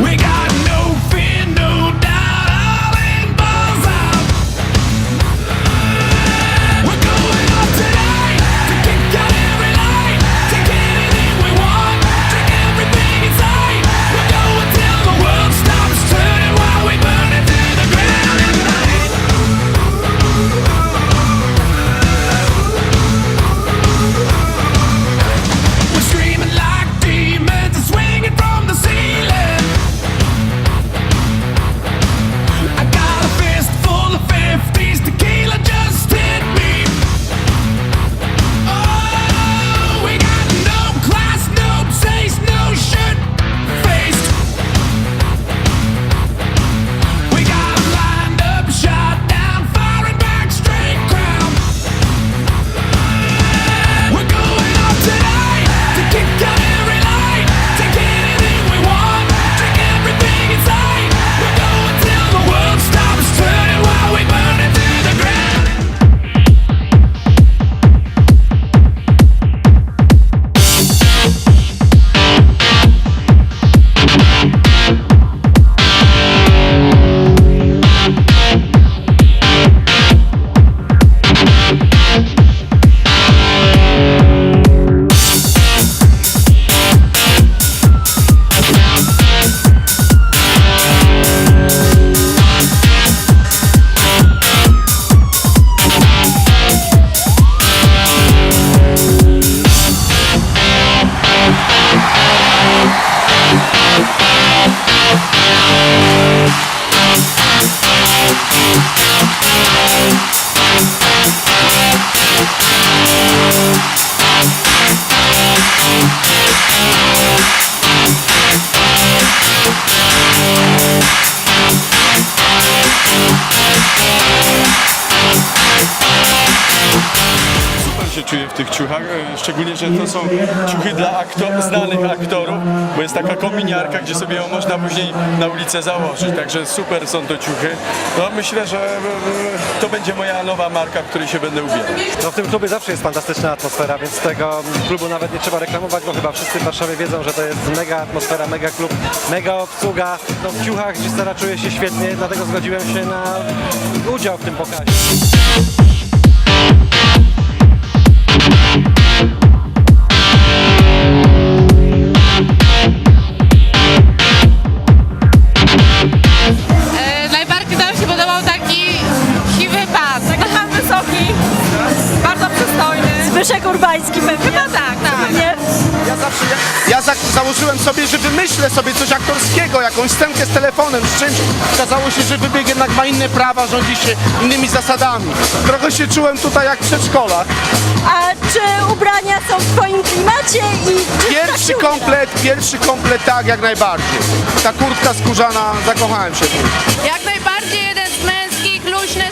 We got tych ciuchach, e, szczególnie, że to są ciuchy dla aktor, znanych aktorów, bo jest taka kominiarka, gdzie sobie ją można później na ulicę założyć, także super są to ciuchy. No myślę, że e, to będzie moja nowa marka, w której się będę ubierał. No w tym klubie zawsze jest fantastyczna atmosfera, więc tego klubu nawet nie trzeba reklamować, bo chyba wszyscy w Warszawie wiedzą, że to jest mega atmosfera, mega klub, mega obsługa. No w ciuchach Gisela czuje się świetnie, dlatego zgodziłem się na udział w tym pokazie. Ja za, założyłem sobie, że wymyślę sobie coś aktorskiego, jakąś scenkę z telefonem, z czymś. Okazało się, że wybieg jednak ma inne prawa, rządzi się innymi zasadami. Trochę się czułem tutaj jak w przedszkolach. A czy ubrania są w twoim klimacie i Pierwszy komplet, pierwszy komplet tak, jak najbardziej. Ta kurtka skórzana, zakochałem się w. Jak najbardziej jeden z męskich, luźne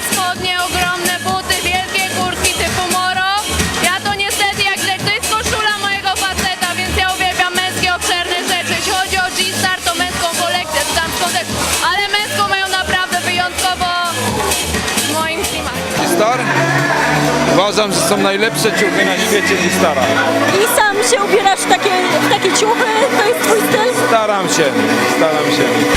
Star? Uważam, że są najlepsze ciuchy na świecie i Stara. I sam się ubierasz w takie, w takie ciuchy? To jest twój styl? Staram się, staram się.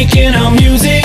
making our music.